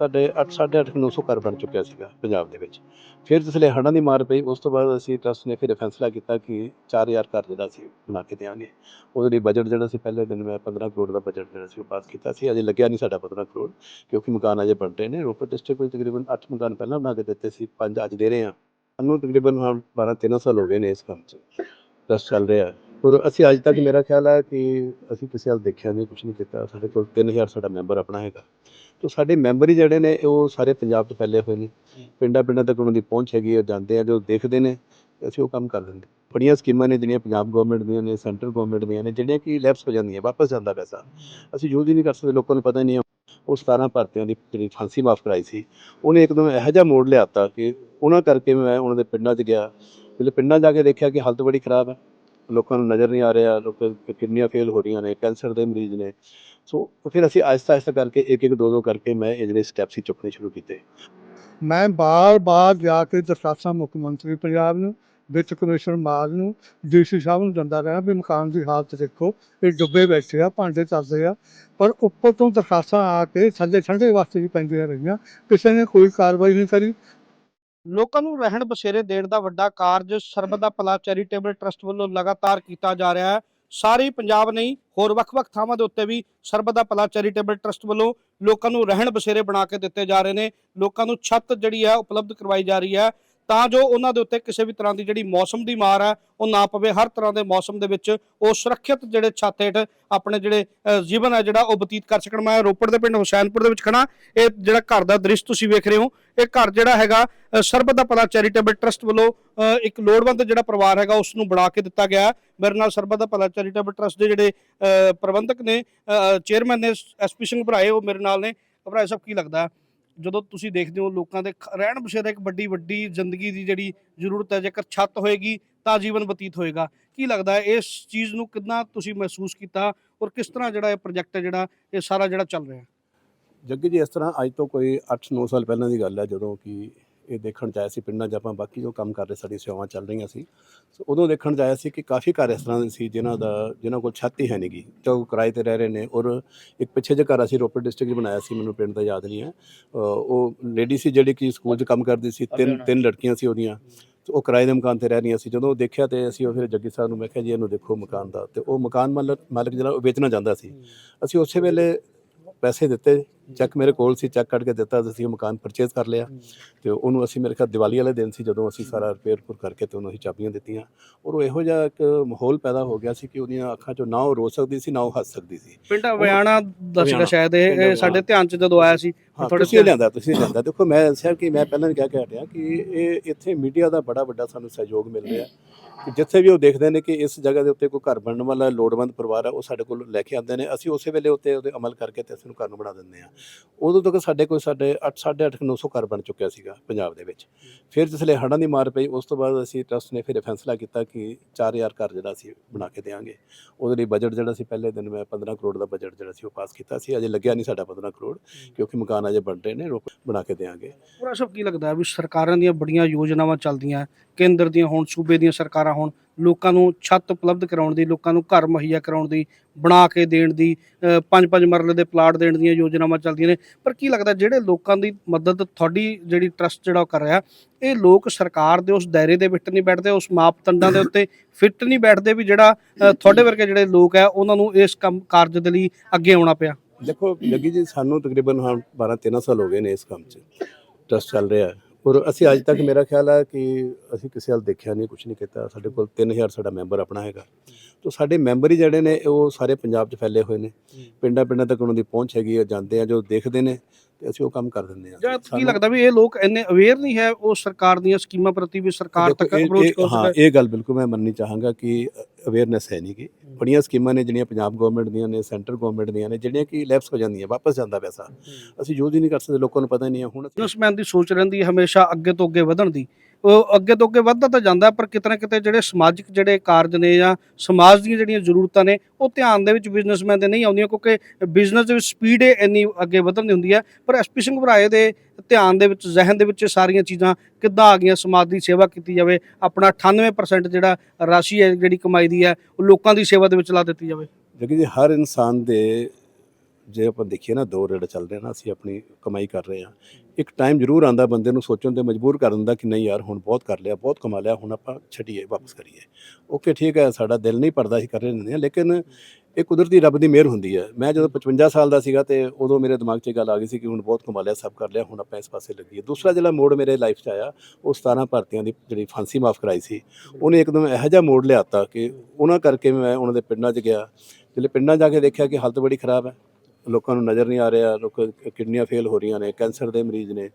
ਸਾਡੇ 8 8.5 900 ਘਰ ਬਣ ਚੁੱਕਿਆ ਸੀਗਾ ਪੰਜਾਬ ਦੇ ਵਿੱਚ। ਫਿਰ ਜਿਸਲੇ ਹੜ੍ਹਾਂ ਦੀ ਮਾਰ ਪਈ, ਉਸ ਤੋਂ ਬਾਅਦ ਅਸੀਂ ਟਰਸਟ ਨੇ ਫਿਰ ਫੈਸਲਾ ਕੀਤਾ ਕਿ 4000 ਘਰ ਜਿਹੜਾ ਸੀ, ਬਣਾ ਕੇ ਦੇਵਾਂਗੇ। ਉਹਦੇ ਲਈ ਬਜਟ ਜਿਹੜਾ ਸੀ, ਪਹਿਲੇ ਦਿਨ ਮੈਂ 15 ਕਰੋੜ ਦਾ ਬਜਟ ਜਿਹੜਾ ਸੀ, ਉਹ ਪਾਸ ਕੀਤਾ ਸੀ। ਅਜੇ ਲੱਗਿਆ ਨਹੀਂ ਸਾਡਾ 15 ਕਰੋੜ, ਕਿਉਂਕਿ ਮਕਾਨ ਅਜੇ ਬਣ ਰਹੇ ਨੇ। ਰੋਪੜ ਡਿਸਟ੍ਰਿਕਟ ਵਿੱਚ ਤਕਰੀਬਨ 8 ਮਕਾਨ ਪਹਿਲਾਂ ਬਣਾ ਕੇ ਦਿੱਤੇ ਸੀ, ਪੰਜ ਅੱਜ ਦੇ ਰਹੇ ਹਾਂ। ਸਾਨੂੰ ਤਕਰੀਬਨ ਹੁਣ 12 13 ਸਾਲ ਹੋ ਗਏ ਨੇ ਇਸ ਕੰਮ 'ਚ। ਟਰਸਟ ਚੱਲ ਰਿਹਾ। ਪਰ ਅਸੀਂ ਅੱਜ ਤੱਕ ਮੇਰਾ ਖਿਆਲ ਹੈ ਕਿ ਅਸੀਂ ਕਿਸੇ ਵੱਲ ਦੇਖਿਆ ਨਹੀਂ ਕੁਝ ਨਹੀਂ ਕੀਤਾ। ਸਾਡੇ ਕੋਲ 3000 ਸਾਡਾ ਮੈਂਬਰ ਆਪਣਾ ਹੈਗਾ। ਤੋ ਸਾਡੇ ਮੈਂਬਰ ਹੀ ਜਿਹੜੇ ਨੇ ਉਹ ਸਾਰੇ ਪੰਜਾਬ 'ਚ ਫੈਲੇ ਹੋਏ ਨੇ। ਪਿੰਡਾਂ ਪਿੰਡਾਂ ਤੱਕ ਉਹਨਾਂ ਦੀ ਪਹੁੰਚ ਹੈਗੀ ਹੈ ਉਹ ਜਾਂਦੇ ਆ ਜੋ ਦੇਖਦੇ ਨੇ ਅਸੀਂ ਉਹ ਕੰਮ ਕਰ ਦਿੰਦੇ। ਬੜੀਆਂ ਸਕੀਮਾਂ ਨੇ ਜਿਹੜੀਆਂ ਪੰਜਾਬ ਗਵਰਨਮੈਂਟ ਦੀਆਂ ਨੇ ਸੈਂਟਰਲ ਗਵਰਨਮੈਂਟ ਦੀਆਂ ਨੇ ਜਿਹੜੀਆਂ ਕਿ ਲੈਪਸ ਹੋ ਜਾਂਦੀਆਂ ਵਾਪਸ ਜਾਂਦਾ ਪੈਸਾ। ਅਸੀਂ ਯੂਜ਼ ਹੀ ਨਹੀਂ ਕਰ ਸਕਦੇ ਲੋਕਾਂ ਨੂੰ ਪਤਾ ਹੀ ਨਹੀਂ। ਉਹ 17 ਭਾਰਤੀਆਂ ਦੀ ਜਿਹੜੀ ਫਾਂਸੀ ਮਾਫ ਕਰਾਈ ਸੀ ਉਹਨੇ ਇੱਕਦਮ ਇਹੋ ਜਿਹਾ ਮੋੜ ਲਿਆਤਾ ਕਿ ਉਹਨਾਂ ਕਰਕੇ ਮੈਂ ਉਹਨਾਂ ਦੇ ਪਿੰਡਾਂ 'ਚ ਗਿਆ। ਜਦੋਂ ਪਿੰਡਾਂ ਜਾ ਕੇ ਦੇਖਿਆ ਕਿ ਹਾਲਤ ਬੜੀ ਖਰਾਬ ਹੈ ਲੋਕਾਂ ਨੂੰ ਨਜ਼ਰ ਨਹੀਂ ਆ ਰਿਹਾ, ਲੋਕ ਕਿਡਨੀਆਂ ਫੇਲ ਹੋ ਰਹੀਆਂ ਨੇ ਕੈਂਸਰ ਦੇ ਮਰੀਜ਼ ਨੇ। ਸੋ ਫਿਰ ਅਸੀਂ ਆਹਿਸਤਾ ਆਹਿਸਤਾ ਕਰਕੇ ਇੱਕ ਇੱਕ ਦੋ ਦੋ ਕਰਕੇ ਮੈਂ ਇਹ ਜਿਹੜੇ ਸਟੈਪਸ ਹੀ ਚੁੱਕਣੇ ਸ਼ੁਰੂ ਕੀਤੇ। ਮੈਂ ਬਾਰ-ਬਾਰ ਜਾ ਕੇ ਦਰਖਾਸਤਾਂ ਮੁੱਖ ਮੰਤਰੀ ਪੰਜਾਬ ਨੂੰ ਵਿੱਚ ਕਮਿਸ਼ਨਰ ਮਾਲ ਨੂੰ, ਡੀਸੀ ਸਾਹਿਬ ਨੂੰ ਦਿੰਦਾ ਰਿਹਾ ਵੀ ਮਕਾਨ ਦੀ ਹਾਲਤ ਦੇਖੋ। ਇਹ ਡੁੱਬੇ ਬੈਠੇ ਆ, ਭਾਂਡੇ ਚੱਲਦੇ ਆ, ਪਰ ਉੱਪਰ ਤੋਂ ਦਰਖਾਸਤਾਂ ਆ ਕੇ ਥੱਲੇ ਠੰਡੇ ਵਾਸਤੇ ਹੀ ਪੈਂਦੀਆਂ ਰਹੀਆਂ। ਕਿਸੇ ਨੇ ਕੋਈ ਕਾਰਵਾਈ ਨਹੀਂ ਕਰੀ ਲੋਕਾਂ ਨੂੰ ਰਹਿਣ ਬਸੇਰੇ ਦੇਣ ਦਾ ਵੱਡਾ ਕਾਰਜ ਸਰਬਤ ਦਾ ਭਲਾ ਚੈਰੀਟੇਬਲ ਟਰਸਟ ਵੱਲੋਂ ਲਗਾਤਾਰ ਕੀਤਾ ਜਾ ਰਿਹਾ ਹੈ। ਸਾਰੇ ਪੰਜਾਬ ਨਹੀਂ, ਹੋਰ ਵੱਖ-ਵੱਖ ਥਾਵਾਂ ਦੇ ਉੱਤੇ ਵੀ ਸਰਬਤ ਦਾ ਭਲਾ ਚੈਰੀਟੇਬਲ ਟਰਸਟ ਵੱਲੋਂ ਲੋਕਾਂ ਨੂੰ ਰਹਿਣ ਬਸੇਰੇ ਬਣਾ ਕੇ ਦਿੱਤੇ ਜਾ ਰਹੇ ਨੇ। ਲੋਕਾਂ ਨੂੰ ਛੱਤ ਜਿਹੜੀ ਹੈ ਉਪਲਬਧ ਕਰਵਾਈ ਜਾ ਰਹੀ ਹੈ। ਤਾਂ ਜੋ ਉਹਨਾਂ ਦੇ ਉੱਤੇ ਕਿਸੇ ਵੀ ਤਰ੍ਹਾਂ ਦੀ ਜਿਹੜੀ ਮੌਸਮ ਦੀ ਮਾਰ ਹੈ ਉਹ ਨਾ ਪਵੇ। ਹਰ ਤਰ੍ਹਾਂ ਦੇ ਮੌਸਮ ਦੇ ਵਿੱਚ ਉਹ ਸੁਰੱਖਿਅਤ ਜਿਹੜੇ ਛੱਤ ਹੇਠ ਆਪਣੇ ਜਿਹੜੇ ਜੀਵਨ ਹੈ ਜਿਹੜਾ ਉਹ ਬਤੀਤ ਕਰ ਸਕਣ। ਮੈਂ ਰੋਪੜ ਦੇ ਪਿੰਡ ਹੁਸੈਨਪੁਰ ਦੇ ਵਿੱਚ ਖੜਾ ਇਹ ਜਿਹੜਾ ਘਰ ਦਾ ਦ੍ਰਿਸ਼ ਤੁਸੀਂ ਵੇਖ ਰਹੇ ਹੋ ਇਹ ਘਰ ਜਿਹੜਾ ਹੈਗਾ ਅ, ਸਰਬਤ ਦਾ ਭਲਾ ਚੈਰੀਟੇਬਲ ਟਰਸਟ ਵੱਲੋਂ ਇੱਕ ਲੋੜਵੰਦ ਜਿਹੜਾ ਪਰਿਵਾਰ ਹੈਗਾ ਉਸ ਨੂੰ ਬਣਾ ਕੇ ਦਿੱਤਾ ਗਿਆ ਮੇਰੇ ਨਾਲ ਸਰਬਤ ਦਾ ਭਲਾ ਚੈਰੀਟੇਬਲ ਟਰਸਟ ਦੇ ਜਿਹੜੇ ਪ੍ਰਬੰਧਕ ਨੇ ਚੇਅਰਮੈਨ ਨੇ ਐਸਪੀ ਸਿੰਘ ਭਰਾਏ ਉਹ ਮੇਰੇ ਨਾਲ ਨੇ। ਭਰਾਏ ਸਭ ਕੀ ਲੱਗਦਾ ਜਦੋਂ ਤੁਸੀਂ ਦੇਖਦੇ ਹੋ ਲੋਕਾਂ ਦੇ ਖ- ਰਹਿਣ ਬਸੇਰਾ ਇੱਕ ਵੱਡੀ ਵੱਡੀ ਜ਼ਿੰਦਗੀ ਦੀ ਜਿਹੜੀ ਜ਼ਰੂਰਤ ਹੈ, ਜੇਕਰ ਛੱਤ ਹੋਏਗੀ ਤਾਂ ਜੀਵਨ ਬਤੀਤ ਹੋਏਗਾ। ਕੀ ਲੱਗਦਾ ਹੈ, ਇਸ ਚੀਜ਼ ਨੂੰ ਕਿੰਨਾ ਤੁਸੀਂ ਮਹਿਸੂਸ ਕੀਤਾ ਔਰ ਕਿਸ ਤਰ੍ਹਾਂ ਜਿਹੜਾ ਇਹ ਪ੍ਰੋਜੈਕਟ ਹੈ, ਜਿਹੜਾ ਇਹ ਸਾਰਾ ਜਿਹੜਾ ਚੱਲ ਰਿਹਾ? ਜੱਗੀ ਜੀ, ਇਸ ਤਰ੍ਹਾਂ ਅੱਜ ਤੋਂ ਕੋਈ 8-9 ਸਾਲ ਪਹਿਲਾਂ ਦੀ ਗੱਲ ਹੈ, ਜਦੋਂ ਕਿ ਇਹ ਦੇਖਣ ਚ ਆਇਆ ਸੀ ਪਿੰਡਾਂ 'ਚ ਆਪਾਂ ਬਾਕੀ ਜੋ ਕੰਮ ਕਰ ਰਹੇ ਸਾਡੀ ਸੇਵਾਵਾਂ ਚੱਲ ਰਹੀਆਂ ਸੀ। ਸੋ ਉਦੋਂ ਦੇਖਣ ਚ ਆਇਆ ਸੀ ਕਿ ਕਾਫੀ ਘਰ ਇਸ ਤਰ੍ਹਾਂ ਦੇ ਸੀ ਜਿਨ੍ਹਾਂ ਦਾ ਜਿਨ੍ਹਾਂ ਕੋਲ ਛੱਤ ਹੀ ਹੈ ਨਹੀਂਗੀ ਜੋ ਕਿਰਾਏ ਤੇ ਰਹਿ ਰਹੇ ਨੇ ਔਰ ਇੱਕ ਪਿੱਛੇ ਜਿਹੇ ਘਰ ਅਸੀਂ ਰੋਪੜ ਡਿਸਟ੍ਰਿਕਟ 'ਚ ਬਣਾਇਆ ਸੀ ਮੈਨੂੰ ਪਿੰਡ ਦਾ ਯਾਦ ਨਹੀਂ ਹੈ। ਉਹ ਲੇਡੀ ਸੀ ਜਿਹੜੀ ਕਿ ਸਕੂਲ 'ਚ ਕੰਮ ਕਰਦੀ ਸੀ ਤਿੰਨ ਤਿੰਨ ਲੜਕੀਆਂ ਸੀ ਉਹਦੀਆਂ। ਉਹ ਕਿਰਾਏ ਦੇ ਮਕਾਨ ਤੇ ਰਹਿ ਰਹੀਆਂ ਸੀ। ਜਦੋਂ ਉਹ ਦੇਖਿਆ ਤੇ ਅਸੀਂ ਉਹ ਫਿਰ ਜੱਗੀ ਸਾਹਿਬ ਨੂੰ ਮੈਂ ਕਿਹਾ ਜੀ ਇਹਨੂੰ ਦੇਖੋ ਮਕਾਨ ਦਾ। ਤੇ ਉਹ ਮਕਾਨ ਮਾਲਕ ਮਾਲਕ ਜਿਹੜਾ ਉਹ ਵੇਚਣਾ ਚਾਹੁੰਦਾ ਸੀ। ਅਸੀਂ ਉਸੇ ਵੇਲੇ ਪੈਸੇ ਦਿੱਤੇ ਚੈੱਕ ਮੇਰੇ ਕੋਲ ਸੀ ਚੈੱਕ ਕੱਢ ਕੇ ਦਿੱਤਾ ਅਸੀਂ ਉਹ ਮਕਾਨ ਪਰਚੇਜ਼ ਕਰ ਲਿਆ। ਤੇ ਉਹਨੂੰ ਅਸੀਂ ਮੇਰੇ ਖਿਆਲ ਦੀਵਾਲੀ ਵਾਲੇ ਦਿਨ ਸੀ ਜਦੋਂ ਅਸੀਂ ਸਾਰਾ ਰਿਪੇਅਰ ਪੁਰ ਕਰਕੇ ਤੇ ਉਹਨੂੰ ਅਸੀਂ ਚਾਬੀਆਂ ਦਿੱਤੀਆਂ। ਔਰ ਉਹ ਇਹੋ ਜਿਹਾ ਇੱਕ ਮਾਹੌਲ ਪੈਦਾ ਹੋ ਗਿਆ ਸੀ ਕਿ ਉਹਦੀਆਂ ਅੱਖਾਂ 'ਚੋਂ ਨਾ ਉਹ ਰੋ ਸਕਦੀ ਸੀ ਨਾ ਉਹ ਹੱਸ ਸਕਦੀ ਸੀ। ਪਿੰਡ ਵਿਆਣਾ ਦਾ ਸੀਗਾ ਵਿਆਣਾ। ਸ਼ਾਇਦ ਇਹ ਸਾਡੇ। ਧਿਆਨ 'ਚ ਜਦੋਂ ਆਇਆ ਸੀ ਹਾਂ ਥੋੜ੍ਹੇ ਤੁਸੀਂ ਲਿਆਂਦਾ ਤੁਸੀਂ ਲਿਆਂਦਾ। ਦੇਖੋ ਮੈਂ ਦੱਸਿਆ ਕਿ ਮੈਂ ਪਹਿਲਾਂ ਵੀ ਕਹਿ ਕੇ ਹਟਿਆ ਕਿ ਇਹ ਇੱਥੇ ਮੀਡੀਆ ਦਾ ਬੜਾ ਵੱਡਾ ਸਾਨੂੰ ਸਹਿਯੋਗ ਮਿਲ ਰਿਹਾ। ਕਿ ਜਿੱਥੇ ਵੀ ਉਹ ਦੇਖਦੇ ਨੇ ਕਿ ਇਸ ਜਗ੍ਹਾ ਦੇ ਉੱਤੇ ਕੋਈ ਘਰ ਬਣਨ ਵਾਲਾ ਲੋੜਵੰਦ ਪਰਿਵਾਰ ਹੈ ਉਹ ਸਾਡੇ ਕੋਲ ਲੈ ਕੇ ਆਉਂਦੇ ਨੇ। ਅਸੀਂ ਉਸੇ ਵੇਲੇ ਉੱਤੇ ਉਹਦੇ ਅਮਲ ਕਰਕੇ ਤੇ ਅਸੀਂ ਨੂੰ ਘਰ ਨੂੰ ਬਣਾ ਦਿੰਦੇ ਹਾਂ। ਉਦੋਂ ਤੱਕ ਸਾਡੇ ਕੋਲ ਸਾਡੇ 8 8.5 900 ਘਰ ਬਣ ਚੁੱਕਿਆ ਸੀਗਾ ਪੰਜਾਬ ਦੇ ਵਿੱਚ। ਫਿਰ ਜਿਸਲੇ ਹੜ੍ਹਾਂ ਦੀ ਮਾਰ ਪਈ, ਉਸ ਤੋਂ ਬਾਅਦ ਅਸੀਂ ਟਰਸਟ ਨੇ ਫਿਰ ਫੈਸਲਾ ਕੀਤਾ ਕਿ 4000 ਘਰ ਜਿਹੜਾ ਅਸੀਂ ਬਣਾ ਕੇ ਦੇਵਾਂਗੇ ਉਹਦੇ ਲਈ ਬਜਟ ਜਿਹੜਾ ਸੀ, ਪਹਿਲੇ ਦਿਨ ਮੈਂ 15 ਕਰੋੜ ਦਾ ਬਜਟ ਜਿਹੜਾ ਸੀ, ਉਹ ਪਾਸ ਕੀਤਾ ਸੀ। ਅਜੇ ਲੱਗਿਆ ਨਹੀਂ ਸਾਡਾ 15 ਕਰੋੜ, ਕਿਉਂਕਿ ਮਕਾਨ ਅਜੇ ਬਣ ਰਹੇ ਨੇ, ਰੋਕ ਬਣਾ ਕੇ ਦੇਵਾਂਗੇ ਪੂਰਾ ਸਭ ਕੀ ਲੱਗਦਾ ਵੀ ਸਰਕਾਰਾਂ ਦੀਆਂ ਬੜੀਆਂ ਯੋਜਨਾਵਾਂ ਚੱਲਦੀਆਂ ਕੇਂਦਰ ਦੀਆਂ ਹੋਣ, ਸੂਬੇ ਦੀਆਂ ਸਰਕਾਰਾਂ ਹੋਣ, ਲੋਕਾਂ ਨੂੰ ਛੱਤ ਉਪਲਬਧ ਕਰਾਉਣ ਦੀ, ਲੋਕਾਂ ਨੂੰ ਘਰ ਮੁਹੱਈਆ ਕਰਾਉਣ ਦੀ, ਬਣਾ ਕੇ ਦੇਣ ਦੀ ਪੰਜ ਪੰਜ ਮਰਲੇ ਦੇ ਪਲਾਟ ਦੇਣ ਦੀਆਂ ਯੋਜਨਾਵਾਂ ਚੱਲਦੀਆਂ ਨੇ। ਪਰ ਕੀ ਲੱਗਦਾ, ਜਿਹੜੇ ਲੋਕਾਂ ਦੀ ਮਦਦ ਤੁਹਾਡੀ ਜਿਹੜੀ ਟਰਸਟ ਜਿਹੜਾ ਉਹ ਕਰ ਰਿਹਾ, ਇਹ ਲੋਕ ਸਰਕਾਰ ਦੇ ਉਸ ਦਾਇਰੇ ਦੇ ਵਿੱਚ ਨਹੀਂ ਬੈਠਦੇ, ਉਸ ਮਾਪਦੰਡਾਂ ਦੇ ਉੱਤੇ ਫਿੱਟ ਨਹੀਂ ਬੈਠਦੇ ਵੀ ਜਿਹੜਾ ਤੁਹਾਡੇ ਵਰਗੇ ਜਿਹੜੇ ਲੋਕ ਹੈ, ਉਹਨਾਂ ਨੂੰ ਇਸ ਕੰਮ, ਕਾਰਜ ਦੇ ਲਈ ਅੱਗੇ ਆਉਣਾ ਪਿਆ? ਦੇਖੋ, ਜੱਗੀ ਜੀ, ਸਾਨੂੰ ਤਕਰੀਬਨ ਹੁਣ 12 13 ਸਾਲ ਹੋ ਗਏ ਨੇ ਇਸ ਕੰਮ 'ਚ। ਟਰਸਟ ਚੱਲ ਰਿਹਾ। ਹੈ ਔਰ ਅਸੀਂ ਅੱਜ ਤੱਕ ਮੇਰਾ ਖਿਆਲ ਹੈ ਕਿ ਅਸੀਂ ਕਿਸੇ ਵੱਲ ਦੇਖਿਆ ਨਹੀਂ ਕੁਝ ਨਹੀਂ ਕੀਤਾ। ਸਾਡੇ ਕੋਲ 3000 ਸਾਡਾ ਮੈਂਬਰ ਆਪਣਾ ਹੈਗਾ। ਤੋਂ ਸਾਡੇ ਮੈਂਬਰ ਹੀ ਜਿਹੜੇ ਨੇ ਉਹ ਸਾਰੇ ਪੰਜਾਬ 'ਚ ਫੈਲੇ ਹੋਏ ਨੇ। ਪਿੰਡਾਂ ਪਿੰਡਾਂ ਤੱਕ ਉਹਨਾਂ ਦੀ ਪਹੁੰਚ ਹੈਗੀ ਹੈ ਜਾਂਦੇ ਆ ਜੋ ਦੇਖਦੇ ਨੇ ਤੇ ਅਸੀਂ ਉਹ ਕੰਮ ਕਰ ਦਿੰਦੇ ਆ। ਜਾਂ ਕੀ ਲੱਗਦਾ ਵੀ ਇਹ ਲੋਕ ਇੰਨੇ ਅਵੇਅਰ ਨਹੀਂ ਹੈ ਉਹ ਸਰਕਾਰ ਦੀਆਂ ਸਕੀਮਾਂ ਪ੍ਰਤੀ ਵੀ ਸਰਕਾਰ ਤੱਕ ਅਪਰੋਚ ਕਰ ਹਾਂ ਸਕੇ ਇਹ ਗੱਲ ਬਿਲਕੁਲ ਮੈਂ ਮੰਨਣੀ ਚਾਹਾਂਗਾ ਕਿ ਅਵੇਅਰਨੈਸ ਹੈ ਨਹੀਂ ਕਿ ਬੜੀਆਂ ਸਕੀਮਾਂ ਨੇ ਜਿਹੜੀਆਂ ਪੰਜਾਬ ਗਵਰਨਮੈਂਟ ਦੀਆਂ ਨੇ ਸੈਂਟਰ ਗਵਰਨਮੈਂਟ ਦੀਆਂ ਨੇ ਜਿਹੜੀਆਂ ਕਿ ਲੈਪਸ ਹੋ ਜਾਂਦੀਆਂ ਵਾਪਸ ਜਾਂਦਾ ਪੈਸਾ ਅਸੀਂ ਯੂਜ਼ ਹੀ ਨਹੀਂ ਕਰ ਸਕਦੇ ਲੋਕਾਂ ਨੂੰ ਪਤਾ ਨਹੀਂ ਹੈ ਹੁਣ ਬਿਜ਼ਨਸਮੈਨ ਦੀ ਸੋਚ ਰਹਿੰਦੀ ਹੈ ਹਮੇਸ਼ਾ ਅੱਗੇ ਤੋਂ ਅੱਗੇ ਵਧਣ ਦੀ। ਉਹ ਅੱਗੇ ਤੋਂ ਅੱਗੇ ਵੱਧਦਾ ਤਾਂ ਜਾਂਦਾ, ਪਰ ਕਿਤੇ ਨਾ ਕਿਤੇ ਜਿਹੜੇ ਸਮਾਜਿਕ ਜਿਹੜੇ ਕਾਰਜ ਨੇ ਜਾਂ ਸਮਾਜ ਦੀਆਂ ਜਿਹੜੀਆਂ ਜ਼ਰੂਰਤਾਂ ਨੇ, ਉਹ ਧਿਆਨ ਦੇ ਵਿੱਚ ਬਿਜ਼ਨਸਮੈਨ ਦੇ ਨਹੀਂ ਆਉਂਦੀਆਂ, ਕਿਉਂਕਿ ਬਿਜ਼ਨਸ ਦੇ ਵਿੱਚ ਸਪੀਡ ਇੰਨੀ ਅੱਗੇ ਵਧਣ ਦੀ ਹੁੰਦੀ ਹੈ। ਪਰ ਐਸਪੀ ਸਿੰਘ ਭਰਾਏ ਦੇ ਧਿਆਨ ਦੇ ਵਿੱਚ, ਜ਼ਿਹਨ ਦੇ ਵਿੱਚ ਇਹ ਸਾਰੀਆਂ ਚੀਜ਼ਾਂ ਕਿੱਦਾਂ ਆ ਗਈਆਂ, ਸਮਾਜ ਦੀ ਸੇਵਾ ਕੀਤੀ ਜਾਵੇ, ਆਪਣਾ 98% ਜਿਹੜਾ ਰਾਸ਼ੀ ਹੈ, ਜਿਹੜੀ ਕਮਾਈ ਦੀ ਹੈ, ਉਹ ਲੋਕਾਂ ਦੀ ਸੇਵਾ ਦੇ ਵਿੱਚ ਲਾ ਦਿੱਤੀ ਜਾਵੇ। ਜਗੀ ਜੀ, ਹਰ ਇਨਸਾਨ ਦੇ ਜੇ ਆਪਾਂ ਦੇਖੀਏ ਨਾ, ਦੋ ਰੇੜ ਚੱਲ ਰਹੇ ਨਾ, ਅਸੀਂ ਆਪਣੀ ਕਮਾਈ ਕਰ ਰਹੇ ਹਾਂ। ਇੱਕ ਟਾਈਮ ਜ਼ਰੂਰ ਆਂਦਾ ਬੰਦੇ ਨੂੰ ਸੋਚਣ ਤੇ ਮਜਬੂਰ ਕਰ ਦਿੰਦਾ ਕਿ ਨਹੀਂ ਯਾਰ, ਹੁਣ ਬਹੁਤ ਕਰ ਲਿਆ, ਬਹੁਤ ਕਮਾ ਲਿਆ, ਹੁਣ ਆਪਾਂ ਛੱਡੀਏ, ਵਾਪਸ ਕਰੀਏ। ਓਕੇ ਠੀਕ ਹੈ, ਸਾਡਾ ਦਿਲ ਨਹੀਂ ਪੜਦਾ ਅਸੀਂ ਕਰ ਰਹੇ ਹੁੰਦੇ ਹਾਂ ਲੇਕਿਨ ਇਹ ਕੁਦਰਤੀ ਰੱਬ ਦੀ ਮਿਹਰ ਹੁੰਦੀ ਹੈ। ਮੈਂ ਜਦੋਂ 55 ਸਾਲ ਦਾ ਸੀਗਾ ਤੇ ਉਦੋਂ ਮੇਰੇ ਦਿਮਾਗ 'ਚ ਇਹ ਗੱਲ ਆ ਗਈ ਸੀ ਕਿ ਹੁਣ ਬਹੁਤ ਕਮਾ ਲਿਆ, ਸਭ ਕਰ ਲਿਆ, ਹੁਣ ਆਪਾਂ ਇਸ ਪਾਸੇ ਲੱਗੀਏ। ਦੂਸਰਾ ਜਿਹੜਾ ਮੋੜ ਮੇਰੇ ਲਾਈਫ 'ਚ ਆਇਆ, ਉਹ 17 ਭਾਰਤੀਆਂ ਦੀ ਜਿਹੜੀ ਫਾਂਸੀ ਮਾਫ ਕਰਾਈ ਸੀ। ਉਹਨੇ ਇੱਕਦਮ ਇਹੋ ਜਿਹਾ ਮੋੜ ਲਿਆਤਾ ਕਿ ਉਹਨਾਂ ਕਰਕੇ ਮੈਂ ਉਹਨਾਂ ਦੇ ਪਿੰਡਾਂ 'ਚ ਗਿਆ। ਜਿਹੜੇ ਪਿੰਡਾਂ ਜਾ ਕੇ ਦੇਖਿਆ ਕਿ ਹਾਲਤ ਬੜੀ ਖਰਾਬ ਹੈ। ਲੋਕਾਂ ਨੂੰ ਨਜ਼ਰ ਨਹੀਂ ਆ ਰਿਹਾ, ਲੋਕ ਕਿਡਨੀਆਂ ਫੇਲ ਹੋ ਰਹੀਆਂ ਨੇ, ਕੈਂਸਰ ਦੇ ਮਰੀਜ਼ ਨੇ।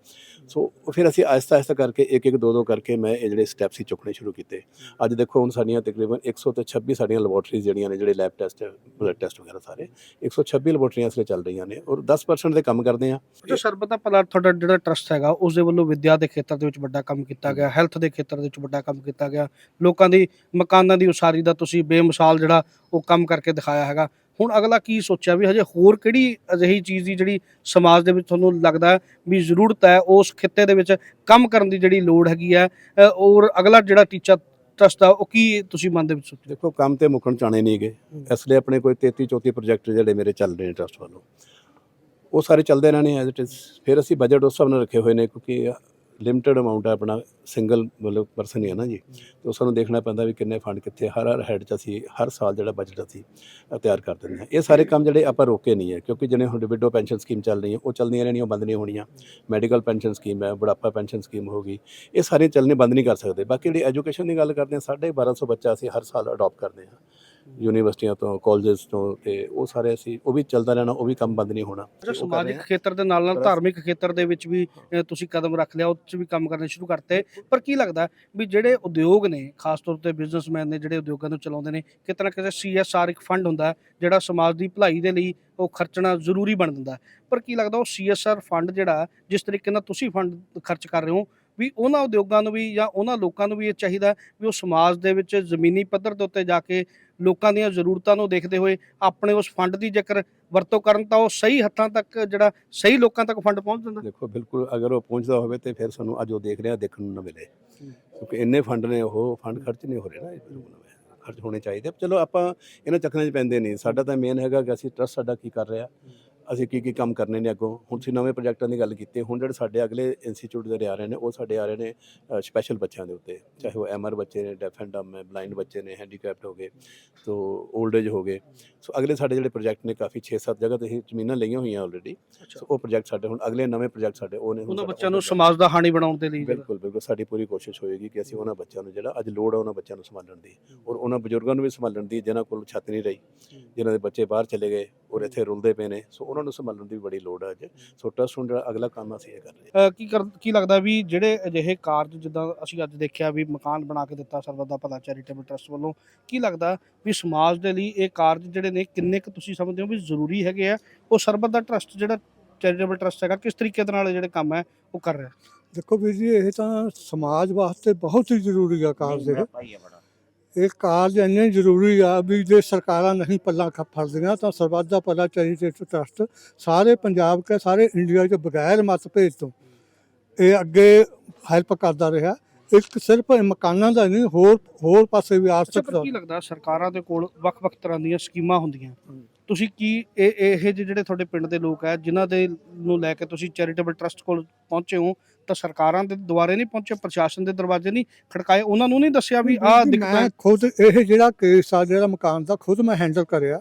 ਸੋ ਫਿਰ ਅਸੀਂ ਆਹਿਸਤਾ ਆਹਿਸਤਾ ਕਰਕੇ, ਇੱਕ ਇੱਕ ਦੋ ਦੋ ਕਰਕੇ ਮੈਂ ਇਹ ਜਿਹੜੇ ਸਟੈਪ ਸੀ ਚੁੱਕਣੇ ਸ਼ੁਰੂ ਕੀਤੇ। ਅੱਜ ਦੇਖੋ ਹੁਣ ਸਾਡੀਆਂ ਤਕਰੀਬਨ 100 ਤੇ 26 ਸਾਡੀਆਂ ਲੈਬੋਰਟਰੀਜ਼ ਜਿਹੜੀਆਂ ਨੇ, ਜਿਹੜੇ ਲੈਬ ਟੈਸਟ ਬਲੱਡ ਟੈਸਟ ਵਗੈਰਾ ਸਾਰੇ 126 ਲੈਬੋਰਟਰੀਆਂ ਇਸ ਲਈ ਚੱਲ ਰਹੀਆਂ ਨੇ ਔਰ 10% ਦੇ ਕੰਮ ਕਰਦੇ ਆ ਜੋ ਸਰਬਤ ਦਾ ਤੁਹਾਡਾ ਜਿਹੜਾ ਟਰਸਟ ਹੈਗਾ ਉਸ ਦੇ ਵੱਲੋਂ ਵਿੱਦਿਆ ਦੇ ਖੇਤਰ ਦੇ ਵਿੱਚ ਵੱਡਾ ਕੰਮ ਕੀਤਾ ਗਿਆ ਹੈਲਥ ਦੇ ਖੇਤਰ ਦੇ ਵਿੱਚ ਵੱਡਾ ਕੰਮ ਕੀਤਾ ਗਿਆ। ਲੋਕਾਂ ਦੀ, ਮਕਾਨਾਂ ਦੀ ਉਸਾਰੀ ਦਾ ਤੁਸੀਂ ਬੇਮਿਸਾਲ ਜਿਹੜਾ ਉਹ ਕੰਮ ਕਰਕੇ ਦਿਖਾਇਆ ਹੈਗਾ। ਹੁਣ ਅਗਲਾ ਕੀ ਸੋਚਿਆ ਵੀ ਹਜੇ ਹੋਰ ਕਿਹੜੀ ਅਜਿਹੀ ਚੀਜ਼ ਦੀ ਜਿਹੜੀ ਸਮਾਜ ਦੇ ਵਿੱਚ ਤੁਹਾਨੂੰ ਲੱਗਦਾ ਵੀ ਜ਼ਰੂਰਤ ਹੈ ਉਸ ਖਿੱਤੇ ਦੇ ਵਿੱਚ ਕੰਮ ਕਰਨ ਦੀ ਜਿਹੜੀ ਲੋੜ ਹੈਗੀ ਹੈ ਔਰ ਅਗਲਾ ਜਿਹੜਾ ਟੀਚਾ ਟਰਸਟ ਦਾ ਉਹ ਕੀ ਤੁਸੀਂ ਮਨ ਦੇ ਵਿੱਚ ਸੋਚਦੇ ਦੇਖੋ ਕੰਮ ਤੇ ਮੁੱਕਣ ਚਾਣੇ ਨਹੀਂ ਗਏ ਇਸ ਲਈ ਆਪਣੇ ਕੋਈ 33 34 ਪ੍ਰੋਜੈਕਟ ਜਿਹੜੇ ਮੇਰੇ ਚੱਲ ਰਹੇ ਨੇ ਟਰਸਟ ਵੱਲੋਂ। ਉਹ ਸਾਰੇ ਚੱਲਦੇ ਰਹਿਣੇ ਐਜ਼ ਇਟ ਇਜ਼ ਫਿਰ ਅਸੀਂ ਬਜਟ ਉਸ ਹਿਸਾਬ ਨਾਲ ਰੱਖੇ ਹੋਏ ਨੇ ਕਿਉਂਕਿ ਲਿਮਟਿਡ ਅਮਾਉਂਟ ਹੈ ਆਪਣਾ ਸਿੰਗਲ ਮਤਲਬ ਪਰਸਨ ਹੀ ਹੈ ਨਾ ਜੀ। ਤੇ ਉਸ ਦੇਖਣਾ ਪੈਂਦਾ ਵੀ ਕਿੰਨੇ ਫੰਡ ਕਿੱਥੇ ਹਰ ਹਰ ਹੈਡ 'ਚ ਅਸੀਂ ਹਰ ਸਾਲ ਜਿਹੜਾ ਬਜਟ ਅਸੀਂ ਤਿਆਰ ਕਰ ਦਿੰਦੇ ਹਾਂ। ਇਹ ਸਾਰੇ ਕੰਮ ਜਿਹੜੇ ਆਪਾਂ ਰੋਕੇ ਨਹੀਂ ਹੈ, ਕਿਉਂਕਿ ਜਿਹਨੇ ਹੁਣ ਵਿਡੋ ਪੈਨਸ਼ਨ ਸਕੀਮ ਚੱਲ ਰਹੀ ਹੈ, ਉਹ ਚੱਲਦੀਆਂ ਰਹਿਣੀਆਂ ਬੰਦ ਨਹੀਂ ਹੋਣੀਆਂ। ਮੈਡੀਕਲ ਪੈਨਸ਼ਨ ਸਕੀਮ ਹੈ, ਬੁਢਾਪਾ ਪੈਨਸ਼ਨ ਸਕੀਮ ਹੋ ਗਈ, ਇਹ ਸਾਰੇ ਚੱਲਣੇ ਬੰਦ ਨਹੀਂ ਕਰ ਸਕਦੇ। ਬਾਕੀ ਜਿਹੜੀ ਐਜੂਕੇਸ਼ਨ ਦੀ ਗੱਲ ਕਰਦੇ ਹਾਂ 1250 ਬੱਚਾ ਅਸੀਂ ਹਰ ਸਾਲ ਅਡਾਪਟ ਕਰਦੇ ਹਾਂ। ਯੂਨੀਵਰਸਿਟੀਆਂ ਤੋਂ ਕਾਲਜਸ ਤੋਂ ਤੇ ਉਹ ਸਾਰੇ ਅਸੀਂ ਉਹ ਵੀ ਚੱਲਦਾ ਰਹਿਣਾ ਉਹ ਵੀ ਕੰਮ ਬੰਦ ਨਹੀਂ ਹੋਣਾ ਸਮਾਜਿਕ। ਖੇਤਰ ਦੇ ਨਾਲ ਨਾਲ ਧਾਰਮਿਕ ਖੇਤਰ ਦੇ ਵਿੱਚ ਵੀ ਤੁਸੀਂ ਕਦਮ ਰੱਖ ਲਿਆ ਉਹ 'ਚ ਵੀ ਕੰਮ ਕਰਨੇ ਸ਼ੁਰੂ ਕਰਤੇ ਪਰ ਕੀ ਲੱਗਦਾ ਵੀ ਜਿਹੜੇ ਉਦਯੋਗ ਨੇ ਖਾਸ ਤੌਰ ਤੇ ਬਿਜ਼ਨਸਮੈਨ ਨੇ ਜਿਹੜੇ ਉਦਯੋਗਾਂ ਨੂੰ ਚਲਾਉਂਦੇ ਨੇ ਕਿਤੇ ਨਾ ਕਿਤੇ ਸੀਐਸਆਰ ਇੱਕ ਫੰਡ ਹੁੰਦਾ ਜਿਹੜਾ ਸਮਾਜ ਦੀ ਭਲਾਈ ਦੇ ਲਈ ਉਹ ਖਰਚਣਾ ਜ਼ਰੂਰੀ ਬਣ ਦਿੰਦਾ। ਪਰ ਕੀ ਲੱਗਦਾ ਉਹ ਸੀਐਸਆਰ ਫੰਡ ਜਿਹੜਾ ਜਿਸ ਤਰੀਕੇ ਨਾਲ ਤੁਸੀਂ ਫੰਡ ਖਰਚ ਕਰ ਰਹੇ ਹੋ ਵੀ ਉਹਨਾਂ ਉਦਯੋਗਾਂ ਨੂੰ ਵੀ ਜਾਂ ਉਹਨਾਂ ਲੋਕਾਂ ਨੂੰ ਵੀ ਇਹ ਚਾਹੀਦਾ ਵੀ ਉਹ ਸਮਾਜ ਦੇ ਵਿੱਚ ਜ਼ਮੀਨੀ ਪੱਧਰ ਦੇ ਉੱਤੇ ਜਾ ਕੇ ਲੋਕਾਂ ਦੀਆਂ ਜ਼ਰੂਰਤਾਂ ਨੂੰ ਦੇਖਦੇ ਹੋਏ ਆਪਣੇ ਉਸ ਫੰਡ ਦੀ ਜੇਕਰ ਵਰਤੋਂ ਕਰਨ ਤਾਂ ਉਹ ਸਹੀ ਹੱਥਾਂ ਤੱਕ ਜਿਹੜਾ ਸਹੀ ਲੋਕਾਂ ਤੱਕ ਫੰਡ ਪਹੁੰਚ ਜਾਂਦਾ। ਦੇਖੋ, ਬਿਲਕੁਲ ਅਗਰ ਉਹ ਪਹੁੰਚਦਾ ਹੋਵੇ ਤੇ ਫਿਰ ਸਾਨੂੰ ਅੱਜ ਉਹ ਦੇਖ ਰਿਹਾ, ਦੇਖਣ ਨੂੰ ਨਾ ਮਿਲੇ। ਕਿਉਂਕਿ ਇੰਨੇ ਫੰਡ ਨੇ, ਉਹ ਫੰਡ ਖਰਚ ਨਹੀਂ ਹੋ ਰਹੇ ਨਾ ਬਿਲਕੁਲ ਖਰਚ ਹੋਣੇ ਚਾਹੀਦੇ ਚਲੋ ਆਪਾਂ ਇਹਨਾਂ ਚੱਕਰਾਂ 'ਚ ਪੈਂਦੇ ਨਹੀਂ। ਸਾਡਾ ਤਾਂ ਮੇਨ ਹੈਗਾ ਕਿ ਅਸੀਂ ਟਰਸਟ ਸਾਡਾ ਕੀ ਕਰ ਰਿਹਾ। ਅਸੀਂ ਕੀ ਕੀ ਕੰਮ ਕਰਨੇ ਨੇ ਅੱਗੋਂ? ਹੁਣ ਅਸੀਂ ਨਵੇਂ ਪ੍ਰੋਜੈਕਟਾਂ ਦੀ ਗੱਲ ਕੀਤੀ ਹੁਣ ਜਿਹੜੇ ਸਾਡੇ ਅਗਲੇ ਇੰਸਟੀਚਿਊਟ ਜਿਹੜੇ ਆ ਰਹੇ ਨੇ ਉਹ ਸਾਡੇ ਆ ਰਹੇ ਨੇ ਸਪੈਸ਼ਲ ਬੱਚਿਆਂ ਦੇ ਉੱਤੇ। ਚਾਹੇ ਉਹ ਐਮਆਰ ਬੱਚੇ ਨੇ ਡੈਫ ਐਂਡ ਡੰਮ ਹੈ ਬਲਾਈਂਡ ਬੱਚੇ ਨੇ ਹੈਂਡੀਕੈਪਡ ਹੋ ਗਏ ਸੋ 올ਡ ਏਜ ਹੋ ਗਏ। ਸੋ ਅਗਲੇ ਸਾਡੇ ਜਿਹੜੇ ਪ੍ਰੋਜੈਕਟ ਨੇ ਕਾਫੀ 6-7 ਜਗ੍ਹਾ ਤੇ ਅਸੀਂ ਜ਼ਮੀਨਾਂ ਲਈਆਂ ਹੋਈਆਂ ਆਲਰੇਡੀ ਸੋ ਉਹ ਪ੍ਰੋਜੈਕਟ ਸਾਡੇ ਹੁਣ ਅਗਲੇ ਨਵੇਂ ਪ੍ਰੋਜੈਕਟ ਸਾਡੇ ਉਹ ਨੇ ਉਹਨਾਂ ਬੱਚਿਆਂ ਨੂੰ ਸਮਾਜ ਦਾ ਹਾਣੀ ਬਣਾਉਣ ਦੇ ਲਈ ਬਿਲਕੁਲ ਬਿਲਕੁਲ। ਸਾਡੀ ਪੂਰੀ ਕੋਸ਼ਿਸ਼ ਹੋਏਗੀ ਕਿ ਅਸੀਂ ਉਹਨਾਂ ਬੱਚਿਆਂ ਨੂੰ ਜਿਹੜਾ ਅੱਜ ਲੋੜ ਹੈ ਉਹਨਾਂ ਬੱਚਿਆਂ ਨੂੰ ਸੰਭਾਲਣ ਦੀ। ਔਰ ਉਹਨਾਂ ਬਜ਼ੁਰਗਾਂ ਨੂੰ ਵੀ ਸੰਭਾਲਣ ਦੀ ਜਿਨ੍ਹਾਂ ਕੋਲ ਛੱਤ ਨਹੀਂ ਰਹੀ ਜਿਨ੍ਹਾਂ ਦੇ ਬੱਚੇ ਬਾਹਰ ਚਲੇ ਗਏ ਔਰ ਇੱਥੇ ਰੁਲਦੇ ਪਏ ਨੇ। ਸੋ ਉਹਨਾਂ ਨੂੰ ਸੰਭਾਲਣ ਦੀ ਬੜੀ ਲੋੜ ਹੈ ਅੱਜ। ਸੋ ਟਰਸਟ ਹੁਣ ਜਿਹੜਾ ਅਗਲਾ ਕੰਮ ਅਸੀਂ ਇਹ ਕਰ ਰਹੇ ਹਾਂ। ਕੀ ਕਰ ਕੀ ਲੱਗਦਾ ਵੀ ਜਿਹੜੇ ਅਜਿਹੇ ਕਾਰਜ ਜਿੱਦਾਂ ਅਸੀਂ ਅੱਜ ਦੇਖਿਆ ਵੀ ਮਕਾਨ ਬਣਾ ਕੇ ਦਿੱਤਾ ਸਰਬੱਤ ਦਾ ਭਲਾ ਚੈਰੀਟੇਬਲ ਟਰਸਟ ਵੱਲੋਂ ਕੀ ਲੱਗਦਾ ਵੀ ਸਮਾਜ ਦੇ ਲਈ ਇਹ ਕਾਰਜ ਜਿਹੜੇ ਨੇ ਕਿੰਨੇ ਕੁ ਤੁਸੀਂ ਸਮਝਦੇ ਹੋ ਵੀ ਜ਼ਰੂਰੀ ਹੈਗੇ ਆ? ਉਹ ਸਰਬੱਤ ਦਾ ਟਰਸਟ ਜਿਹੜਾ ਚੈਰੀਟੇਬਲ ਟਰਸਟ ਹੈਗਾ ਕਿਸ ਤਰੀਕੇ ਦੇ ਨਾਲ ਇਹ ਜਿਹੜੇ ਕੰਮ ਹੈ ਉਹ ਕਰ ਰਿਹਾ? ਦੇਖੋ ਵੀਰ ਜੀ ਇਹ ਤਾਂ ਸਮਾਜ ਵਾਸਤੇ ਬਹੁਤ ਹੀ ਜ਼ਰੂਰੀ ਆ ਕਾਰਜ ਇਹ। ਇਹ ਕਾਰਜ ਇੰਨੇ ਜ਼ਰੂਰੀ ਆ ਵੀ ਜੇ ਸਰਕਾਰਾਂ ਨਹੀਂ ਪੱਲਾ ਖ ਫੜਦੀਆਂ ਤਾਂ ਸਰਬੱਤ ਦਾ ਭਲਾ ਚੈਰੀਟੇਬਲ ਟਰਸਟ ਸਾਰੇ ਪੰਜਾਬ ਕੇ ਸਾਰੇ ਇੰਡੀਆ 'ਚ ਬਗੈਰ ਮਤਭੇਦ ਤੋਂ ਇਹ ਅੱਗੇ ਹੈਲਪ ਕਰਦਾ ਰਿਹਾ ਇੱਕ ਸਿਰਫ ਇਹ ਮਕਾਨਾਂ ਦਾ ਨਹੀਂ ਹੋਰ ਹੋਰ ਪਾਸੇ ਵੀ ਆਰਥਿਕ ਕੀ ਲੱਗਦਾ ਸਰਕਾਰਾਂ ਦੇ ਕੋਲ ਵੱਖ-ਵੱਖ ਤਰ੍ਹਾਂ ਦੀਆਂ ਸਕੀਮਾਂ ਹੁੰਦੀਆਂ। ਤੁਸੀਂ ਕੀ ਇਹ ਇਹ ਜਿਹੇ ਜਿਹੜੇ ਤੁਹਾਡੇ ਪਿੰਡ ਦੇ ਲੋਕ ਹੈ ਜਿਨ੍ਹਾਂ ਦੇ ਨੂੰ ਲੈ ਕੇ ਤੁਸੀਂ ਚੈਰੀਟੇਬਲ ਟਰਸਟ ਕੋਲ ਪਹੁੰਚੇ ਹੋ ਤਾਂ ਸਰਕਾਰਾਂ ਦੇ ਦੁਆਰੇ ਨਹੀਂ ਪਹੁੰਚੇ ਪ੍ਰਸ਼ਾਸਨ ਦੇ ਦਰਵਾਜ਼ੇ ਨਹੀਂ ਖੜਕਾਏ ਉਹਨਾਂ ਨੂੰ ਨਹੀਂ ਦੱਸਿਆ ਵੀ ਆਹ ਦਿੱਕਤਾਂ ਮੈਂ ਖੁਦ ਇਹ ਜਿਹੜਾ ਕੇਸ ਆ ਜਿਹੜਾ ਮਕਾਨ ਦਾ ਖੁਦ ਮੈਂ ਹੈਂਡਲ ਕਰਿਆ।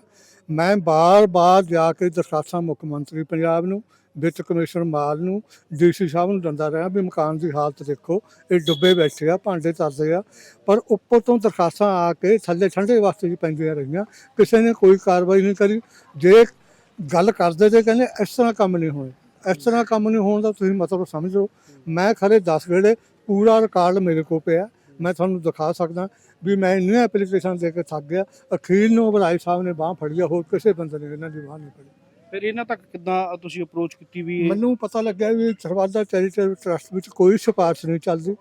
ਮੈਂ ਬਾਰ-ਬਾਰ ਜਾ ਕੇ ਦਰਖਾਸਤਾਂ ਮੁੱਖ ਮੰਤਰੀ ਪੰਜਾਬ ਨੂੰ ਵਿੱਤ ਕਮਿਸ਼ਨਰ ਮਾਲ ਨੂੰ ਡੀਸੀ ਸਾਹਿਬ ਨੂੰ ਦਿੰਦਾ ਰਿਹਾ ਵੀ ਮਕਾਨ ਦੀ ਹਾਲਤ ਦੇਖੋ ਇਹ ਡੁੱਬੇ ਬੈਠੇ ਆ ਭਾਂਡੇ ਤਰਦੇ ਆ। ਪਰ ਉੱਪਰ ਤੋਂ ਦਰਖਾਸਤਾਂ ਆ ਕੇ ਥੱਲੇ ਠੰਡੇ ਵਾਸਤੇ ਹੀ ਪੈਂਦੀਆਂ ਰਹੀਆਂ ਕਿਸੇ ਨੇ ਕੋਈ ਕਾਰਵਾਈ ਨਹੀਂ ਕਰੀ। ਜੇ ਗੱਲ ਕਰਦੇ ਤੇ ਕਹਿੰਦੇ ਇਸ ਤਰ੍ਹਾਂ ਕੰਮ ਨਹੀਂ ਹੋਣਾ ਇਸ ਤਰ੍ਹਾਂ ਕੰਮ ਨਹੀਂ ਹੋਣ ਦਾ ਤੁਸੀਂ ਮਤਲਬ ਸਮਝ ਲਓ। ਮੈਂ ਖਰੇ 10 ਵੇਲੇ ਪੂਰਾ ਰਿਕਾਰਡ ਮੇਰੇ ਕੋਲ ਪਿਆ। ਮੈਂ ਤੁਹਾਨੂੰ ਦਿਖਾ ਸਕਦਾ ਵੀ ਮੈਂ ਇੰਨੀਆਂ ਐਪਲੀਕੇਸ਼ਨ ਦੇ ਕੇ ਥੱਕ ਗਿਆ। ਅਖੀਰ ਨੂੰ ਬਲਾਈ ਸਾਹਿਬ ਨੇ ਬਾਹ ਫੜੀ ਆ ਹੋਰ ਕਿਸੇ ਬੰਦੇ ਨੇ ਇਹਨਾਂ ਦੀ ਬਾਹ ਨਹੀਂ ਫੜੀ। ਫਿਰ ਇਹਨਾਂ ਤੱਕ ਕਿੱਦਾਂ ਤੁਸੀਂ ਅਪਰੋਚ ਕੀਤੀ ਵੀ ਮੈਨੂੰ ਪਤਾ ਲੱਗਿਆ ਵੀ ਸਰਵਾਦਾ ਚੈਰੀਟੇਬਲ ਟਰਸਟ ਵਿੱਚ ਕੋਈ ਸਿਫਾਰਿਸ਼ ਨਹੀਂ ਚੱਲਦੀ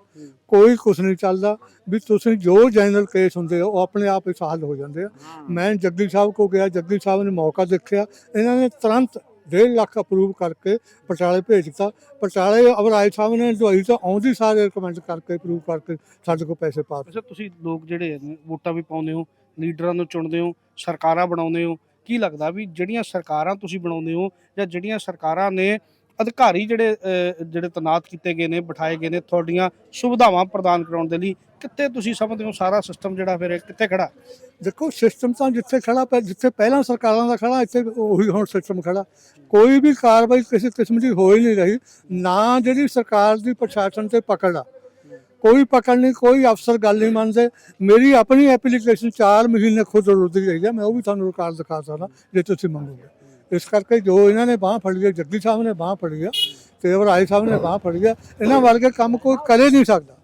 ਕੋਈ ਕੁਝ ਨਹੀਂ ਚੱਲਦਾ। ਵੀ ਤੁਸੀਂ ਜੋ ਜਨਰਲ ਕੇਸ ਹੁੰਦੇ ਆ ਉਹ ਆਪਣੇ ਆਪ ਹੀ ਹੱਲ ਹੋ ਜਾਂਦੇ ਆ। ਮੈਂ ਜੱਗੀ ਸਾਹਿਬ ਕੋ ਗਿਆ ਜੱਗੀ ਸਾਹਿਬ ਨੇ ਮੌਕਾ ਦੇਖਿਆ। ਇਹਨਾਂ ਨੇ ਤੁਰੰਤ 1.5 ਲੱਖ ਅਪਰੂਵ ਕਰਕੇ ਪਟਿਆਲੇ ਭੇਜ ਦਿੱਤਾ। ਪਟਿਆਲੇ ਅਬਰਾਜ ਸਾਹਿਬ ਨੇ ਦਵਾਈ ਤਾਂ ਆਉਂਦੀ ਸਾਰੇ ਰਿਕਮੈਂਡ ਕਰਕੇ ਅਪਰੂਵ ਕਰਕੇ ਸਾਡੇ ਕੋਲ ਪੈਸੇ ਪਾ ਦਿੱਤੇ। ਸਰ ਤੁਸੀਂ ਲੋਕ ਜਿਹੜੇ ਵੋਟਾਂ ਵੀ ਪਾਉਂਦੇ ਹੋ, ਲੀਡਰਾਂ ਨੂੰ ਚੁਣਦੇ ਹੋ, ਸਰਕਾਰਾਂ ਬਣਾਉਂਦੇ ਹੋ, ਕੀ ਲੱਗਦਾ ਵੀ ਜਿਹੜੀਆਂ ਸਰਕਾਰਾਂ ਤੁਸੀਂ ਬਣਾਉਂਦੇ ਹੋ ਜਾਂ ਜਿਹੜੀਆਂ ਸਰਕਾਰਾਂ ਨੇ ਅਧਿਕਾਰੀ ਜਿਹੜੇ ਜਿਹੜੇ ਤੈਨਾਤ ਕੀਤੇ ਗਏ ਨੇ, ਬਿਠਾਏ ਗਏ ਨੇ, ਤੁਹਾਡੀਆਂ ਸੁਵਿਧਾਵਾਂ ਪ੍ਰਦਾਨ ਕਰਾਉਣ ਦੇ ਲਈ, ਕਿੱਥੇ ਤੁਸੀਂ ਸਮਝਦੇ ਹੋ ਸਾਰਾ ਸਿਸਟਮ ਜਿਹੜਾ ਫਿਰ ਕਿੱਥੇ ਖੜਾ? ਦੇਖੋ ਸਿਸਟਮ ਤਾਂ ਜਿੱਥੇ ਖੜਾ ਪਿਆ ਜਿੱਥੇ ਪਹਿਲਾਂ ਸਰਕਾਰਾਂ ਦਾ ਖੜਾ, ਇੱਥੇ ਉਹੀ ਹੁਣ ਸਿਸਟਮ ਖੜਾ। ਕੋਈ ਵੀ ਕਾਰਵਾਈ ਕਿਸੇ ਕਿਸਮ ਦੀ ਹੋ ਹੀ ਨਹੀਂ ਰਹੀ। ਨਾ ਜਿਹੜੀ ਸਰਕਾਰ ਦੀ ਪ੍ਰਸ਼ਾਸਨ ਤੇ ਪਕੜ ਆ। ਕੋਈ ਪਕੜ ਨਹੀਂ, ਕੋਈ ਅਫਸਰ ਗੱਲ ਨਹੀਂ ਮੰਨਦੇ। ਮੇਰੀ ਆਪਣੀ ਐਪਲੀਕੇਸ਼ਨ 4 ਮਹੀਨੇ ਖੁਦ ਰੁੱਦੀ ਰਹੀ ਹੈ ਮੈਂ ਉਹ ਵੀ ਤੁਹਾਨੂੰ ਰਿਕਾਰਡ ਦਿਖਾ ਸਕਦਾ, ਜੇ ਤੁਸੀਂ ਮੰਗੋਗੇ। ਇਸ ਕਰਕੇ ਜੋ ਇਹਨਾਂ ਨੇ ਬਾਹ ਫੜੀ ਹੈ ਜੱਗੀ ਸਾਹਿਬ ਨੇ ਬਾਹ ਫੜੀ ਹੈ ਤੇ ਰਾਏ ਸਾਹਿਬ ਨੇ ਬਾਹ ਫੜੀ ਹੈ ਇਹਨਾਂ ਵਰਗੇ ਕੰਮ ਕੋਈ ਕਰੇ ਨਹੀਂ ਸਕਦਾ।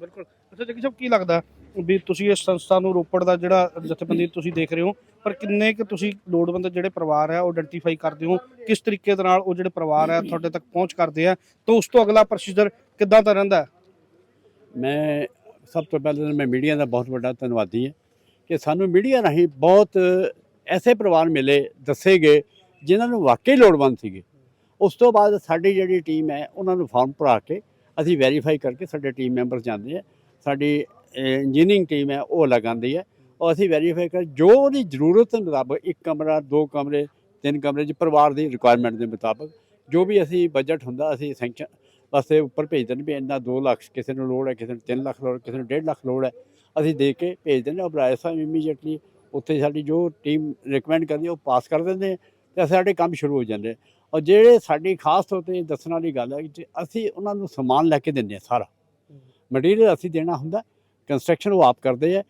ਬਿਲਕੁਲ। ਅੱਛਾ ਜੱਗੀ ਸਾਹਿਬ ਕੀ ਲੱਗਦਾ ਵੀ ਤੁਸੀਂ ਇਸ ਸੰਸਥਾ ਨੂੰ ਰੋਪੜ ਦਾ ਜਿਹੜਾ ਜਥੇਬੰਦੀ ਤੁਸੀਂ ਦੇਖ ਰਹੇ ਹੋ ਪਰ ਕਿੰਨੇ ਕਿ ਤੁਸੀਂ ਲੋੜਵੰਦ ਜਿਹੜੇ ਪਰਿਵਾਰ ਆ ਉਹ ਆਇਡੈਂਟੀਫਾਈ ਕਰਦੇ ਹੋ? ਕਿਸ ਤਰੀਕੇ ਦੇ ਨਾਲ ਉਹ ਜਿਹੜੇ ਪਰਿਵਾਰ ਆ ਤੁਹਾਡੇ ਤੱਕ ਪਹੁੰਚ ਕਰਦੇ ਆ? ਤਾਂ ਉਸ ਤੋਂ ਅਗਲਾ ਪ੍ਰੋਸੀਜਰ ਕਿੱਦਾਂ ਦਾ ਰਹਿੰਦਾ? ਮੈਂ ਸਭ ਤੋਂ ਪਹਿਲਾਂ ਮੈਂ ਮੀਡੀਆ ਦਾ ਬਹੁਤ ਵੱਡਾ ਧੰਨਵਾਦੀ ਹਾਂ ਕਿ ਸਾਨੂੰ ਮੀਡੀਆ ਰਾਹੀਂ ਬਹੁਤ ਐਸੇ ਪਰਿਵਾਰ ਮਿਲੇ ਦੱਸੇ ਗਏ ਜਿਨ੍ਹਾਂ ਨੂੰ ਵਾਕਈ ਲੋੜਵੰਦ ਸੀਗੇ। ਉਸ ਤੋਂ ਬਾਅਦ ਸਾਡੀ ਜਿਹੜੀ ਟੀਮ ਹੈ, ਉਹਨਾਂ ਨੂੰ ਫਾਰਮ ਭਰਾ ਕੇ ਅਸੀਂ ਵੈਰੀਫਾਈ ਕਰਕੇ ਸਾਡੇ ਟੀਮ ਮੈਂਬਰ ਜਾਂਦੇ ਆ। ਸਾਡੀ ਇੰਜੀਨੀਅਰਿੰਗ ਟੀਮ ਹੈ, ਉਹ ਲਗਾਉਂਦੀ ਹੈ। ਔਰ ਅਸੀਂ ਵੈਰੀਫਾਈ ਕਰ, ਜੋ ਉਹਦੀ ਜ਼ਰੂਰਤ ਮੁਤਾਬਕ ਇੱਕ ਕਮਰਾ, ਦੋ ਕਮਰੇ, ਤਿੰਨ ਕਮਰੇ ਚ ਪਰਿਵਾਰ ਦੀ ਰਿਕੁਆਇਰਮੈਂਟ ਦੇ ਮੁਤਾਬਕ ਜੋ ਵੀ ਅਸੀਂ ਬਜਟ ਹੁੰਦਾ, ਅਸੀਂ ਸੈਂਕਸ਼ਨ ਵਾਸਤੇ ਉੱਪਰ ਭੇਜ ਦਿੰਦੇ ਵੀ ਇੰਨਾ 2 ਲੱਖ ਕਿਸੇ ਨੂੰ ਲੋੜ ਹੈ, ਕਿਸੇ ਨੂੰ 3 ਲੱਖ ਲੋੜ, ਕਿਸੇ ਨੂੰ 1.5 ਲੱਖ ਲੋੜ ਹੈ। ਅਸੀਂ ਦੇ ਕੇ ਭੇਜ ਦਿੰਦੇ ਹਾਂ ਬਰਾਏ ਸਾਹਿਬ ਇਮੀਡੀਏਟਲੀ ਉੱਥੇ ਸਾਡੀ ਜੋ ਟੀਮ ਰਿਕਮੈਂਡ ਕਰਦੀ ਹੈ ਉਹ ਪਾਸ ਕਰ ਦਿੰਦੇ ਆ ਤੇ ਸਾਡੇ ਕੰਮ ਸ਼ੁਰੂ ਹੋ ਜਾਂਦੇ ਔਰ ਜਿਹੜੇ ਸਾਡੀ ਖਾਸ ਤੌਰ ਤੇ ਦੱਸਣ ਵਾਲੀ ਗੱਲ ਹੈ ਕਿ ਅਸੀਂ ਉਹਨਾਂ ਨੂੰ ਸਮਾਨ ਲੈ ਕੇ ਦਿੰਦੇ ਆ ਸਾਰਾ ਮਟੀਰੀਅਲ ਅਸੀਂ ਦੇਣਾ ਹੁੰਦਾ ਕੰਸਟਰਕਸ਼ਨ ਉਹ ਆਪ ਕਰਦੇ ਆ,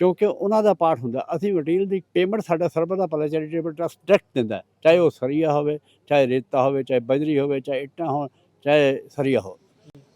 ਕਿਉਂਕਿ ਉਹਨਾਂ ਦਾ ਪਾਰਟ ਹੁੰਦਾ। ਅਸੀਂ ਮਟੀਰੀਅਲ ਦੀ ਪੇਮੈਂਟ ਸਾਡਾ ਸਰਬਤ ਦਾ ਭਲਾ ਚੈਰੀਟੇਬਲ ਟਰਸਟ ਡਾਇਰੈਕਟ ਦਿੰਦਾ ਚਾਹੇ ਉਹ ਸਰੀਆ ਹੋਵੇ, ਚਾਹੇ ਰੇਤਾ ਹੋਵੇ, ਚਾਹੇ ਬਜਰੀ ਹੋਵੇ, ਚਾਹੇ ਇੱਟਾਂ ਹੋਣ, ਚਾਹੇ ਸਰੀਆ ਹੋ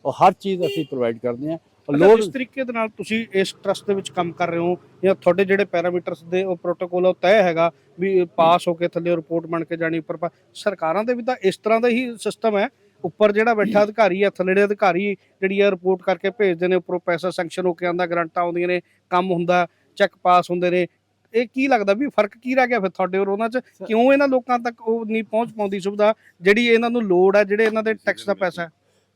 ਉਹ ਹਰ ਚੀਜ਼ ਅਸੀਂ ਪ੍ਰੋਵਾਈਡ ਕਰਦੇ ਹਾਂ ਲੋੜ ਜਿਸ ਤਰੀਕੇ ਦੇ ਨਾਲ ਤੁਸੀਂ ਇਸ ਟਰਸਟ ਦੇ ਵਿੱਚ ਕੰਮ ਕਰ ਰਹੇ ਹੋ ਜਾਂ ਤੁਹਾਡੇ ਜਿਹੜੇ ਪੈਰਾਮੀਟਰਸ ਦੇ ਉਹ ਪ੍ਰੋਟੋਕੋਲ ਉਹ ਤੈਅ ਹੈਗਾ ਵੀ ਪਾਸ ਹੋ ਕੇ ਥੱਲੇ ਰਿਪੋਰਟ ਬਣ ਕੇ ਜਾਣੀ ਉੱਪਰ ਸਰਕਾਰਾਂ ਦੇ ਵੀ ਤਾਂ ਇਸ ਤਰ੍ਹਾਂ ਦਾ ਹੀ ਸਿਸਟਮ ਹੈ। ਉੱਪਰ ਜਿਹੜਾ ਬੈਠਾ ਅਧਿਕਾਰੀ ਹੈ ਥੱਲੇ ਦੇ ਅਧਿਕਾਰੀ ਜਿਹੜੀ ਹੈ ਰਿਪੋਰਟ ਕਰਕੇ ਭੇਜਦੇ ਨੇ ਉੱਪਰੋਂ ਪੈਸਾ ਸੈਂਕਸ਼ਨ ਹੋ ਕੇ ਆਉਂਦਾ ਗਰੰਟਾਂ ਆਉਂਦੀਆਂ ਨੇ ਕੰਮ ਹੁੰਦਾ ਚੈੱਕ ਪਾਸ ਹੁੰਦੇ ਨੇ। ਇਹ ਕੀ ਲੱਗਦਾ ਵੀ ਫ਼ਰਕ ਕੀ ਰਹਿ ਗਿਆ ਫਿਰ ਤੁਹਾਡੇ ਔਰ ਉਹਨਾਂ 'ਚ? ਕਿਉਂ ਇਹਨਾਂ ਲੋਕਾਂ ਤੱਕ ਉਹ ਨਹੀਂ ਪਹੁੰਚ ਪਾਉਂਦੀ ਸੁਵਿਧਾ ਜਿਹੜੀ ਇਹਨਾਂ ਨੂੰ ਲੋੜ ਹੈ ਜਿਹੜੇ ਇਹਨਾਂ ਦੇ ਟੈਕਸ ਦਾ ਪੈਸਾ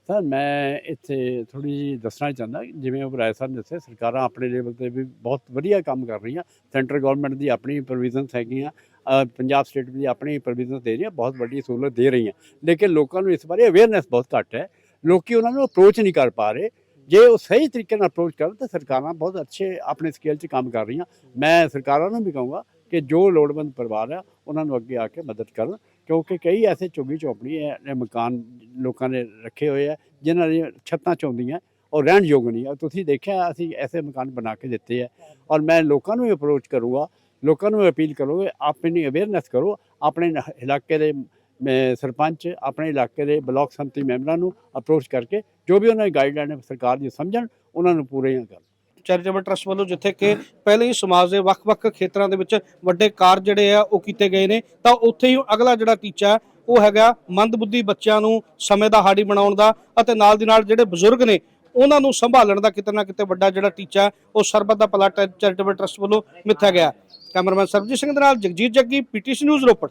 ਹੈ ਸਰ ਮੈਂ ਇੱਥੇ ਥੋੜੀ ਜਿਹੀ ਦੱਸਣਾ ਚਾਹੁੰਦਾ ਜਿਵੇਂ ਉਹ ਰਾਏ ਸਾਹਿਬ ਨੇ ਦੱਸਿਆ, ਸਰਕਾਰਾਂ ਆਪਣੇ ਲੈਵਲ ਤੇ ਵੀ ਬਹੁਤ ਵਧੀਆ ਕੰਮ ਕਰ ਰਹੀਆਂ। ਸੈਂਟਰ ਗਵਰਨਮੈਂਟ ਦੀ ਆਪਣੀ ਪ੍ਰੋਵੀਜ਼ਨਸ ਹੈਗੀਆਂ ਪੰਜਾਬ ਸਟੇਟ ਦੀ ਆਪਣੀ ਪ੍ਰੋਵੀਜ਼ਨਸ ਦੇ ਰਹੀਆਂ, ਬਹੁਤ ਵੱਡੀ ਸਹੂਲਤ ਦੇ ਰਹੀਆਂ। ਲੇਕਿਨ ਲੋਕਾਂ ਨੂੰ ਇਸ ਬਾਰੇ ਅਵੇਅਰਨੈਸ ਬਹੁਤ ਘੱਟ ਹੈ। ਲੋਕੀ ਉਹਨਾਂ ਨੂੰ ਅਪਰੋਚ ਨਹੀਂ ਕਰ ਪਾ ਰਹੇ। ਜੇ ਉਹ ਸਹੀ ਤਰੀਕੇ ਨਾਲ ਅਪਰੋਚ ਕਰਨ ਤਾਂ ਸਰਕਾਰਾਂ ਬਹੁਤ ਅੱਛੇ ਆਪਣੇ ਸਕੇਲ 'ਚ ਕੰਮ ਕਰ ਰਹੀਆਂ। ਮੈਂ ਸਰਕਾਰਾਂ ਨੂੰ ਵੀ ਕਹੂੰਗਾ ਕਿ ਜੋ ਲੋੜਵੰਦ ਪਰਿਵਾਰ ਆ ਉਹਨਾਂ ਨੂੰ ਅੱਗੇ ਆ ਕੇ ਮਦਦ ਕਰਨ। ਕਿਉਂਕਿ ਕਈ ਐਸੇ ਝੁੱਗੀ ਝੋਪੜੀ ਹੈ ਮਕਾਨ ਲੋਕਾਂ ਨੇ ਰੱਖੇ ਹੋਏ ਆ ਜਿਨ੍ਹਾਂ ਦੀਆਂ ਛੱਤਾਂ ਚੌਂਦੀਆਂ ਔਰ ਰਹਿਣ ਯੋਗ ਨਹੀਂ ਆ ਤੁਸੀਂ ਦੇਖਿਆ ਅਸੀਂ ਐਸੇ ਮਕਾਨ ਬਣਾ ਕੇ ਦਿੱਤੇ ਆ ਔਰ ਮੈਂ ਲੋਕਾਂ ਨੂੰ ਅਪਰੋਚ ਕਰੂੰਗਾ, ਲੋਕਾਂ ਨੂੰ ਅਪੀਲ ਕਰੂੰਗਾ ਆਪਣੀ ਅਵੇਅਰਨੈਸ ਕਰੋ, ਆਪਣੇ ਇਲਾਕੇ ਦੇ ਸਰਪੰਚ, ਆਪਣੇ ਇਲਾਕੇ ਦੇ ਬਲਾਕ ਸੰਮਤੀ ਮੈਂਬਰਾਂ ਨੂੰ ਅਪਰੋਚ ਕਰਕੇ ਜੋ ਵੀ ਉਹਨਾਂ ਦੀ ਗਾਈਡਲਾਈਨ ਸਰਕਾਰ ਦੀ ਸਮਝਣ, ਉਹਨਾਂ ਨੂੰ ਪੂਰੀਆਂ ਕਰਨ। ਚੈਰੀਟੇਬਲ ਟਰਸਟ ਵੱਲੋਂ ਜਿੱਥੇ ਕਿ ਪਹਿਲੇ ਹੀ ਸਮਾਜ ਦੇ ਵੱਖ-ਵੱਖ ਖੇਤਰਾਂ ਦੇ ਵਿੱਚ ਵੱਡੇ ਕਾਰਜ ਜਿਹੜੇ ਆ ਉਹ ਕੀਤੇ ਗਏ ਨੇ, ਤਾਂ ਉੱਥੇ ਹੀ ਅਗਲਾ ਜਿਹੜਾ ਟੀਚਾ ਉਹ ਹੈਗਾ ਮੰਦਬੁੱਧੀ ਬੱਚਿਆਂ ਨੂੰ ਸਮੇਂ ਦਾ ਹਾੜੀ ਬਣਾਉਣ ਦਾ ਅਤੇ ਨਾਲ ਦੀ ਨਾਲ ਜਿਹੜੇ ਬਜ਼ੁਰਗ ਨੇ, ਉਹਨਾਂ ਨੂੰ ਸੰਭਾਲਣ ਦਾ ਕਿਤੇ ਨਾ ਕਿਤੇ ਵੱਡਾ ਜਿਹੜਾ ਟੀਚਾ ਉਹ ਸਰਬਤ ਦਾ ਭਲਾ ਚੈਰੀਟੇਬਲ ਟਰਸਟ ਵੱਲੋਂ ਮਿੱਥਿਆ ਗਿਆ ਕੈਮਰਾਮੈਨ ਸਰਬਜੀਤ ਸਿੰਘ ਦੇ ਨਾਲ ਜਗਜੀਤ ਜੱਗੀ, ਪੀਟੀਸੀ ਨਿਊਜ਼ ਰੋਪੜ।